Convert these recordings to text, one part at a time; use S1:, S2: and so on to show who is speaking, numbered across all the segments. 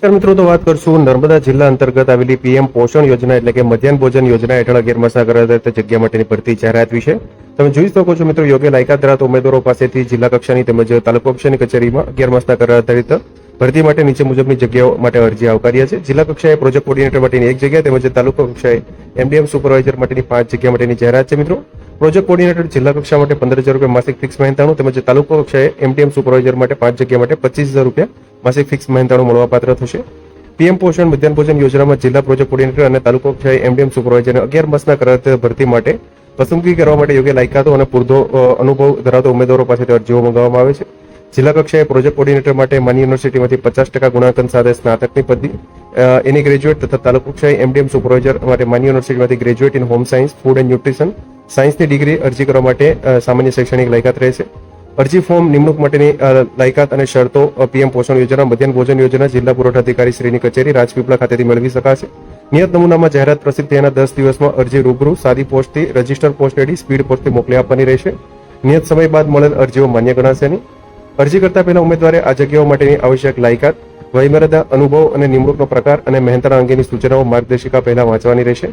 S1: નમસ્કાર મિત્રો, તો વાત કરશું નર્મદા જિલ્લા અંતર્ગત આવેલી પીએમ પોષણ યોજના એટલે કે મધ્યાહન ભોજન યોજના હેઠળ અગિયાર માસના કરાતા જગ્યા માટેની ભરતી જાહેરાત વિશે. તમે જોઈ શકો છો મિત્રો, યોગ્ય લાયકાત ધરાવતા ઉમેદવારો પાસેથી જિલ્લા કક્ષાની તેમજ તાલુકા કક્ષાની કચેરીમાં અગિયારમાસના કરાર આધારિત ભરતી માટે નીચે મુજબની જગ્યાઓ માટે અરજી આવકારી છે. જિલ્લા કક્ષાએ પ્રોજેક્ટ કોર્ડિનેટર માટેની એક જગ્યા તેમજ તાલુકા કક્ષાએ એમડીએમ સુપરવાઇઝર માટેની પાંચ જગ્યા માટેની જાહેરાત છે મિત્રો. પ્રોજેક્ટ કોર્ડિનેટર જિલ્લા કક્ષા માટે પંદર હજાર રૂપિયા માસિક ફિક્સ મહેનતાણું તેમજ તાલુકા કક્ષાએ એમટીએમ સુપરવાઇઝર માટે પાંચ જગ્યા માટે પચીસ હજાર રૂપિયા માસિક ફિક્સ મહેનતાણું મળવાપાત્ર થશે. પીએમ પોષણ મધ્યાહન ભોજન યોજનામાં જિલ્લા પ્રોજેક્ટ કોર્ડિનેટર અને તાલુકા કક્ષાએ એમડીએમ સુપરવાઇઝરને અગિયાર માસના કરાર ભરતી માટે પસંદગી કરવા માટે યોગ્ય લાયકાતો અને પૂરતો અનુભવ ધરાવતા ઉમેદવારો પાસેથી અરજીઓ મંગાવવામાં આવે છે. જિલ્લા કક્ષાએ પ્રોજેક્ટ કોર્ડિનેટર માટે માની યુનિવર્સિટીમાંથી પચાસ ટકા ગુણાંકન સાથે સ્નાતકની પદવી એની ગ્રેજ્યુએટ તથા તાલુકા કક્ષાએ એમડીએમ સુપરવાઇઝર માટે માની યુનિવર્સિટીમાંથી graduate in home science, food and nutrition સાયન્સની ડિગ્રી અરજી કરવા માટે સામાન્ય શૈક્ષણિક લાયકાત રહેશે. અરજી ફોર્મ નિમણૂક માટેની લાયકાત અને શરતો પીએમ પોષણ યોજના, મધ્યાહન ભોજન યોજના, જિલ્લા પુરવઠા અધિકારી શ્રીની કચેરી, રાજપીપળા ખાતેથી મેળવી શકાશે. નિયત નમૂનામાં જાહેરાત પ્રસિદ્ધ થયાના દસ દિવસમાં અરજી રૂબરૂ સાદી પોસ્ટથી રજિસ્ટર પોસ્ટ એડી સ્પીડ પોસ્ટથી મોકલી આપવાની રહેશે. નિયત સમય બાદ મળેલ અરજીઓ માન્ય ગણાશે નહીં. અરજી કરતા પહેલા ઉમેદવારે આ જગ્યાઓ માટેની આવશ્યક લાયકાત, વયમર્યાદા, અનુભવ અને નિમણૂકનો પ્રકાર અને મહેનતાણા અંગેની સૂચનાઓ માર્ગદર્શિકા પહેલા વાંચવાની રહેશે.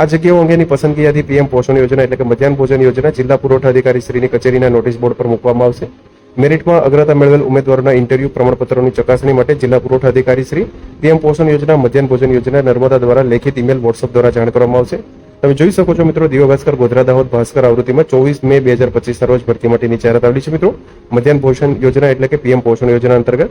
S1: આ જગ્યાઓ અંગેની પસંદગી યાદી પીએમ પોષણ યોજના એટલે કે મધ્યાહન ભોજન યોજના જિલ્લા પુરવઠા અધિકારી શ્રીની કચેરીના નોટિસ બોર્ડ પર મૂકવામાં આવશે. મેરિટમાં અગ્રતા મેળવેલ ઉમેદવારોના ઇન્ટરવ્યુ પ્રમાણપત્રોની ચકાસણી માટે જિલ્લા પુરવઠા અધિકારી શ્રી પીએમ પોષણ યોજના, મધ્યાહન ભોજન યોજના, નર્મદા દ્વારા લેખિત ઇમેલ વોટ્સઅપ દ્વારા જાણ કરવામાં આવશે. તમે જોઈ શકો છો મિત્રો દિવ્ય ભાસ્કર ગોધરા, દાહોદ, ભાસ્કર આવૃત્તિમાં ચોવીસ મે બે હજાર પચીસના રોજ ભરતી માટેની જાહેરાત આવેલી છે મિત્રો. મધ્યાહન પોષણ યોજના એટલે કે પીએમ પોષણ યોજના અંતર્ગત